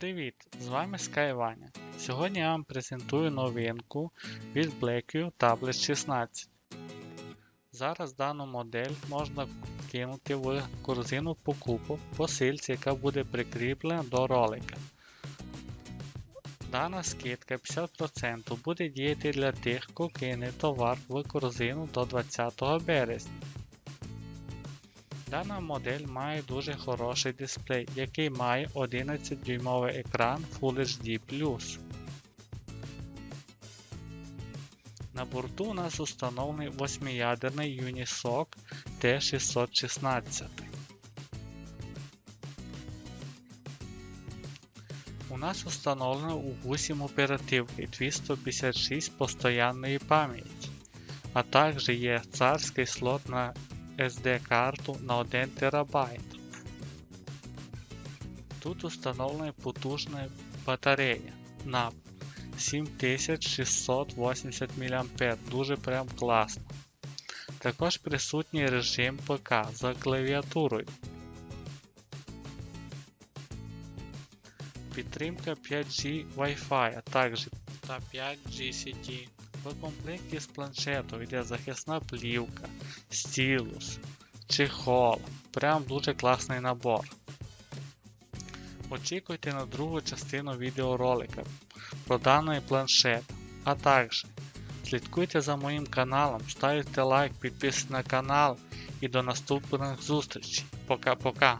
Привіт! З вами Скайваня. Сьогодні я вам презентую новинку від BlackView Tablet 16. Зараз дану модель можна кинути в корзину покупок по сильці, яка буде прикріплена до ролика. Дана скидка 50% буде діяти для тих, хто кине товар в корзину до 20 березня. Дана модель має дуже хороший дисплей, який має 11-дюймовий екран Full HD+. На борту у нас установлений 8-ядерний Unisoc T616. У нас установлено у 8 оперативки 256 постоянної пам'яті, а також є царський слот на SD-карту на 1 ТБ. Тут установлена потужна батарея на 7680 мА, дуже прям класно. Також присутній режим ПК за клавіатурою. Підтримка 5G Wi-Fi, а також та 5G сеті. В комплекті з планшету йде захисна плівка, стілус, чехол. Прям дуже класний набор. Очікуйте на другу частину відеоролика про даний планшет, а також слідкуйте за моїм каналом, ставте лайк, підписуйтесь на канал і до наступних зустрічей. Пока-пока.